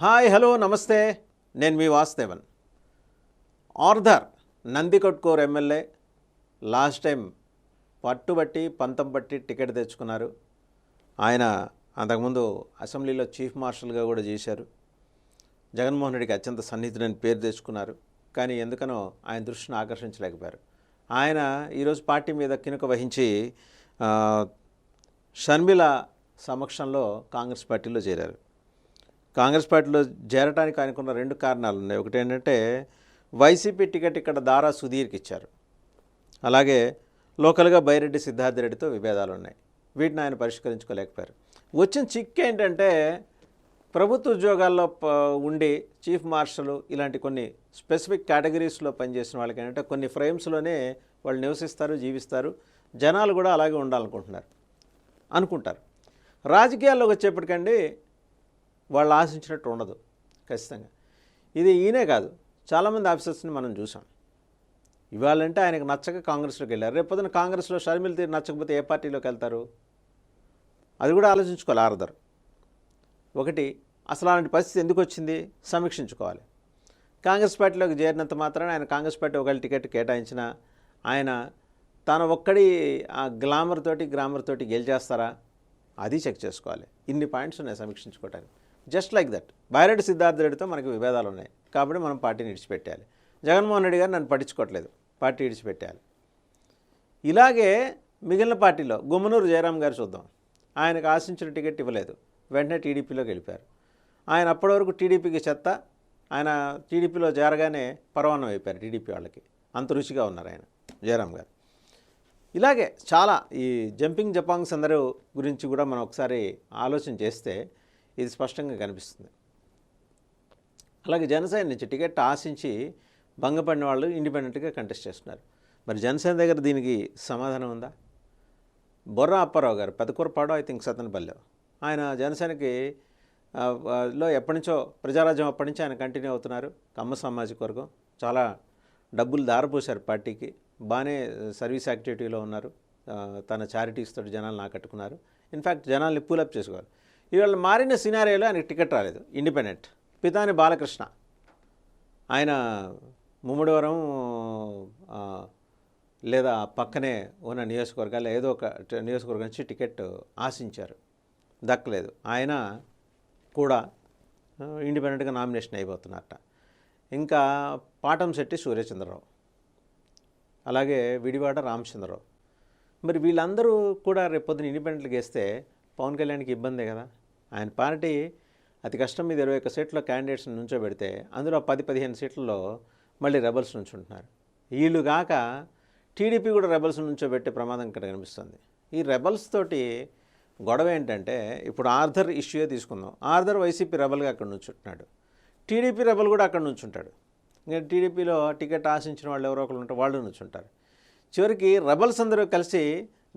Hi hello నమస్తే. నేను మీ Vasudevan. Arthur Nandikotkur MLA last time పట్టుబట్టి పంతం బట్టి టికెట్ తెచ్చుకున్నారు. ఆయన అంతకుముందు అసెంబ్లీలో చీఫ్ మార్షల్గా కూడా చేశారు. జగన్మోహన్ రెడ్డికి అత్యంత సన్నిహితుడని పేరు తెచ్చుకున్నారు. కానీ ఎందుకనో ఆయన దృష్టిని ఆకర్షించలేకపోయారు. ఆయన ఈరోజు పార్టీ మీద కినుక వహించి షర్మిల సమక్షంలో కాంగ్రెస్ పార్టీలో చేరారు. కాంగ్రెస్ పార్టీలో చేరడానికి ఆయనకున్న రెండు కారణాలు ఉన్నాయి. ఒకటి ఏంటంటే వైసీపీ టికెట్ ఇక్కడ దారా సుధీర్కి ఇచ్చారు. అలాగే లోకల్గా బైరెడ్డి సిద్ధార్థ రెడ్డితో విభేదాలు ఉన్నాయి. వీటిని ఆయన పరిష్కరించుకోలేకపోయారు. వచ్చిన చిక్ ఏంటంటే ప్రభుత్వ ఉద్యోగాల్లో ప- ఉండి చీఫ్ మార్షల్ ఇలాంటి కొన్ని స్పెసిఫిక్ కేటగిరీస్లో పనిచేసిన వాళ్ళకి ఏంటంటే కొన్ని ఫ్రేమ్స్లోనే వాళ్ళు నివసిస్తారు జీవిస్తారు. జనాలు కూడా అలాగే ఉండాలనుకుంటున్నారు. అనుకుంటారు. రాజకీయాల్లోకి వచ్చేప్పటికండి వాళ్ళు ఆశించినట్టు ఉండదు. ఖచ్చితంగా. ఇది ఈయనే కాదు. చాలామంది ఆఫీసర్స్ని మనం చూసాం. ఇవాళంటే ఆయనకు నచ్చక కాంగ్రెస్లోకి వెళ్ళారు. రేపు పొద్దున కాంగ్రెస్లో షర్మిల తీరు నచ్చకపోతే ఏ పార్టీలోకి వెళ్తారు? అది కూడా ఆలోచించుకోవాలి ఆరదరు. ఒకటి అసలు అలాంటి పరిస్థితి ఎందుకు వచ్చింది? సమీక్షించుకోవాలి. కాంగ్రెస్ పార్టీలోకి చేరినంత మాత్రాన ఆయన కాంగ్రెస్ పార్టీ ఒకవేళ టికెట్ కేటాయించిన ఆయన తన ఒక్కడి ఆ గ్లామర్ తోటి గ్రామర్ తోటి గెలిచేస్తారా? అది చెక్ చేసుకోవాలి. ఇన్ని పాయింట్స్ ఉన్నాయి సమీక్షించుకోవటానికి. Just like that. Byreddy Siddhartha రెడ్డితో మనకి విభేదాలు ఉన్నాయి. కాబట్టి మనం పార్టీని విడిచిపెట్టాలి జగన్మోహన్ రెడ్డి గారు నన్ను పట్టించుకోవట్లేదు. పార్టీ విడిచిపెట్టాలి ఇలాగే మిగిలిన పార్టీలో గుమ్మనూరు జయరాం గారు చూద్దాం. ఆయనకు ఆశించిన టికెట్ ఇవ్వలేదు. వెంటనే టీడీపీలోకి వెళ్ళిపోయారు ఆయన అప్పటి వరకు టీడీపీకి చెత్త. ఆయన టీడీపీలో చేరగానే పరవాన్నం అయిపోయారు టీడీపీ వాళ్ళకి. అంత రుచిగా ఉన్నారు ఆయన జయరాం గారు. ఇలాగే చాలా ఈ జంపింగ్ జపాంగ్స్ అందరూ గురించి కూడా మనం ఒకసారి ఆలోచన చేస్తే ఇది స్పష్టంగా కనిపిస్తుంది. అలాగే జనసేన నుంచి టికెట్ ఆశించి భంగపడిన వాళ్ళు ఇండిపెండెంట్గా కంటెస్ట్ చేస్తున్నారు. మరి జనసేన దగ్గర దీనికి సమాధానం ఉందా? బొర్ర అప్పారావు గారు పెదకూరపాడు ఐ థింక్ సతనపల్లె ఆయన జనసేనకి లో ఎప్పటి నుంచో ప్రజారాజ్యం అప్పటి నుంచి ఆయన కంటిన్యూ అవుతున్నారు. కమ్మ సామాజిక వర్గం. చాలా డబ్బులు దారపోశారు పార్టీకి. బాగానే సర్వీస్ యాక్టివిటీలో ఉన్నారు. తన చారిటీస్ తోటి జనాలను ఆకట్టుకున్నారు ఇన్ఫ్యాక్ట్ జనాల్ని పూలప్ చేసుకోవాలి. ఇవాళ మారిన సినారియోలో ఆయనకి టికెట్ రాలేదు. ఇండిపెండెంట్. పితాని బాలకృష్ణ. ఆయన ముమ్మడివరం లేదా పక్కనే ఉన్న నియోజకవర్గాల్లో ఏదో ఒక నియోజకవర్గం నుంచి టికెట్ ఆశించారు. దక్కలేదు. ఆయన కూడా ఇండిపెండెంట్గా నామినేషన్ అయిపోతున్నారట. ఇంకా పాటంశెట్టి సూర్యచంద్రరావు. అలాగే విడివాడ రామచంద్రరావు. మరి వీళ్ళందరూ కూడా రేపొద్దున ఇండిపెండెంట్కి వేస్తే పవన్ కళ్యాణ్కి ఇబ్బందే కదా? ఆయన పార్టీ అతి కష్టం మీద ఇరవై ఒక్క సీట్లో క్యాండిడేట్స్ నుంచోబెడితే అందులో పది పదిహేను సీట్లలో మళ్ళీ రెబల్స్ నుంచుంటున్నారు వీళ్ళు కాక టీడీపీ కూడా రెబల్స్ నుంచోబెట్టే ప్రమాదం ఇక్కడ కనిపిస్తుంది. ఈ రెబల్స్ తోటి గొడవ ఏంటంటే ఇప్పుడు ఆర్థర్ ఇష్యూ తీసుకుందాం. ఆర్థర్ వైసీపీ రెబల్గా అక్కడ నుంచుంటున్నాడు. టీడీపీ రెబల్ కూడా అక్కడ నుంచుంటాడు. ఇంకా టీడీపీలో టికెట్ ఆశించిన వాళ్ళు ఎవరో ఒకరు ఉంటారు వాళ్ళు నుంచుంటారు. చివరికి రెబల్స్ అందరూ కలిసి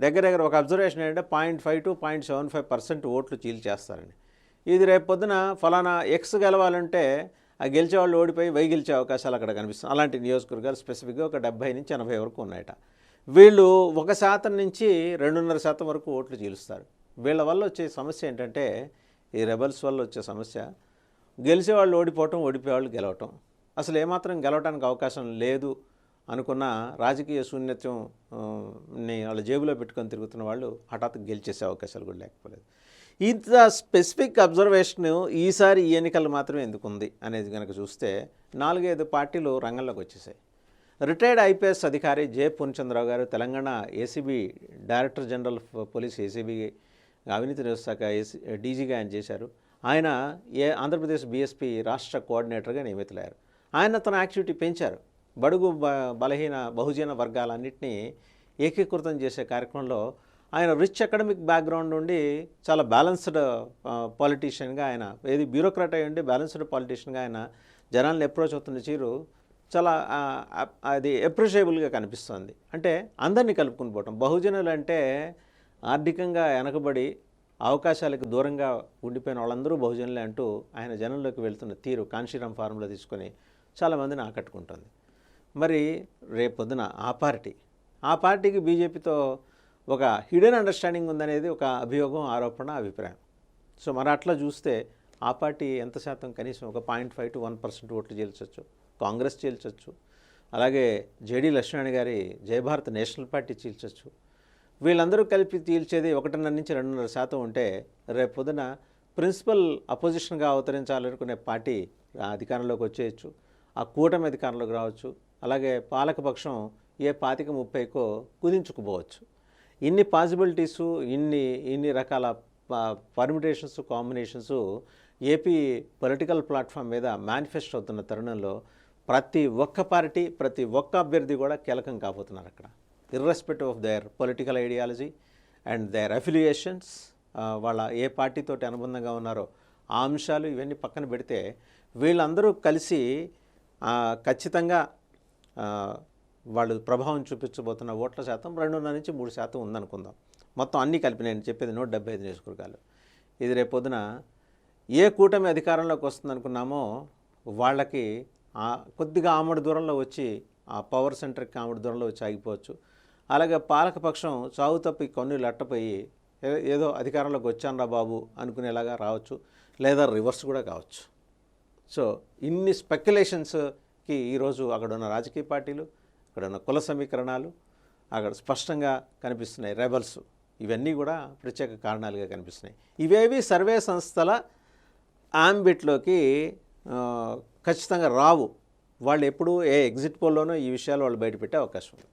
దగ్గర దగ్గర ఒక అబ్జర్వేషన్ ఏంటంటే point five to point seven five percent ఓట్లు చీల్చేస్తారని ఇది రేపు పొద్దున ఫలానా ఎక్స్ గెలవాలంటే ఆ గెలిచే వాళ్ళు ఓడిపోయి వై గెలిచే అవకాశాలు అక్కడ కనిపిస్తుంది అలాంటి నియోజకవర్గాలు స్పెసిఫిక్గా ఒక డెబ్బై నుంచి ఎనభై వరకు ఉన్నాయట. వీళ్ళు ఒక శాతం నుంచి రెండున్నర శాతం వరకు ఓట్లు చీలుస్తారు. వీళ్ళ వల్ల వచ్చే సమస్య ఏంటంటే ఈ రెబల్స్ వల్ల వచ్చే సమస్య గెలిచేవాళ్ళు ఓడిపోవటం ఓడిపోయేవాళ్ళు గెలవటం. అసలు ఏమాత్రం గెలవడానికి అవకాశం లేదు. అనుకున్న రాజకీయ శూన్యత్వం ని వాళ్ళ జేబులో పెట్టుకొని తిరుగుతున్న వాళ్ళు హఠాత్ గెలిచేసే అవకాశాలు కూడా లేకపోలేదు. ఇంత స్పెసిఫిక్ అబ్జర్వేషన్ ఈసారి ఈ ఎన్నికలు మాత్రమే ఎందుకు ఉంది అనేది కనుక చూస్తే నాలుగైదు పార్టీలు రంగంలోకి వచ్చేసాయి. రిటైర్డ్ ఐపీఎస్ అధికారి జే. పూర్ణచంద్రరావు గారు Telangana ACB director general of police ACB అవినీతి నిరోధశాఖ ఏసీ డీజీగా ఆయన చేశారు. ఆయన ఏ ఆంధ్రప్రదేశ్ బీఎస్పీ రాష్ట్ర కోఆర్డినేటర్గా నియమితులయ్యారు. ఆయన తన యాక్టివిటీ పెంచారు. బడుగు బ బలహీన బహుజన వర్గాలన్నింటినీ ఏకీకృతం చేసే కార్యక్రమంలో ఆయన రిచ్ అకాడమిక్ బ్యాక్గ్రౌండ్ నుండి చాలా బ్యాలెన్స్డ్ పాలిటీషియన్గా ఆయన ఏది బ్యూరోక్రాట్ అయి ఉండి బ్యాలెన్స్డ్ పాలిటీషియన్గా ఆయన జనాల్ని అప్రోచ్ అవుతున్న చీరు చాలా అది అప్రిషియబుల్గా కనిపిస్తుంది. అంటే అందరినీ కలుపుకుని పోవటం. బహుజనులు అంటే ఆర్థికంగా వెనకబడి అవకాశాలకు దూరంగా ఉండిపోయిన వాళ్ళందరూ బహుజనులే అంటూ ఆయన జనంలోకి వెళ్తున్న తీరు కాన్షీరామ్ ఫారంలో తీసుకొని చాలామందిని ఆకట్టుకుంటుంది. మరి రేపొద్దున ఆ పార్టీ. ఆ పార్టీకి బీజేపీతో ఒక హిడెన్ అండర్స్టాండింగ్ ఉందనేది ఒక అభియోగం ఆరోపణ అభిప్రాయం. సో మరి అట్లా చూస్తే ఆ పార్టీ ఎంత శాతం కనీసం ఒక point five to one percent ఓట్లు చేల్చొచ్చు కాంగ్రెస్ చీల్చొచ్చు అలాగే జేడీ లక్ష్మణ్ గారి జయభారత్ నేషనల్ పార్టీ చీల్చొచ్చు. వీళ్ళందరూ కలిపి తీల్చేది ఒకటిన్నర నుంచి రెండున్నర శాతం ఉంటే రేపు పొద్దున ప్రిన్సిపల్ అపోజిషన్గా అవతరించాలనుకునే పార్టీ అధికారంలోకి వచ్చేయచ్చు ఆ కూటమి అధికారంలోకి రావచ్చు. అలాగే పాలకపక్షం ఏ పాతిక ముప్పైకో కుదించుకుపోవచ్చు. ఇన్ని పాసిబిలిటీసు ఇన్ని ఇన్ని రకాల permutations combinations AP political platform మీద మేనిఫెస్ట్ అవుతున్న తరుణంలో ప్రతి ఒక్క పార్టీ ప్రతి ఒక్క అభ్యర్థి కూడా కీలకం కాబోతున్నారు అక్కడ irrespective of their political ideology and their affiliations వాళ్ళ ఏ పార్టీతోటి అనుబంధంగా ఉన్నారో ఆ అంశాలు ఇవన్నీ పక్కన పెడితే వీళ్ళందరూ కలిసి ఖచ్చితంగా వాళ్ళు ప్రభావం చూపించబోతున్న ఓట్ల శాతం రెండున్నర నుంచి మూడు శాతం ఉందనుకుందాం. మొత్తం అన్నీ కలిపి నేను చెప్పేది నూట డెబ్బై ఐదు నియోజకవర్గాలు. ఇది రేపు పొద్దున ఏ కూటమి అధికారంలోకి వస్తుందనుకున్నామో వాళ్ళకి కొద్దిగా ఆమడి దూరంలో వచ్చి ఆ పవర్ సెంటర్కి ఆమడి దూరంలో వచ్చి ఆగిపోవచ్చు. అలాగే పాలకపక్షం చావు తప్పి కొన్ని లట్టపోయి ఏదో అధికారంలోకి వచ్చానురా బాబు అనుకునేలాగా రావచ్చు. లేదా రివర్స్ కూడా కావచ్చు. సో ఇన్ని కి ఈరోజు అక్కడ ఉన్న రాజకీయ పార్టీలు అక్కడ ఉన్న కుల సమీకరణాలు అక్కడ స్పష్టంగా కనిపిస్తున్నాయి రెబల్స్ ఇవన్నీ కూడా ప్రత్యేక కారణాలుగా కనిపిస్తున్నాయి. ఇవేవి సర్వే సంస్థల ఆంబిట్లోకి ఖచ్చితంగా రావు. వాళ్ళు ఎప్పుడూ ఏ ఎగ్జిట్ పోల్లోనో ఈ విషయాలు వాళ్ళు బయటపెట్టే అవకాశం ఉంది.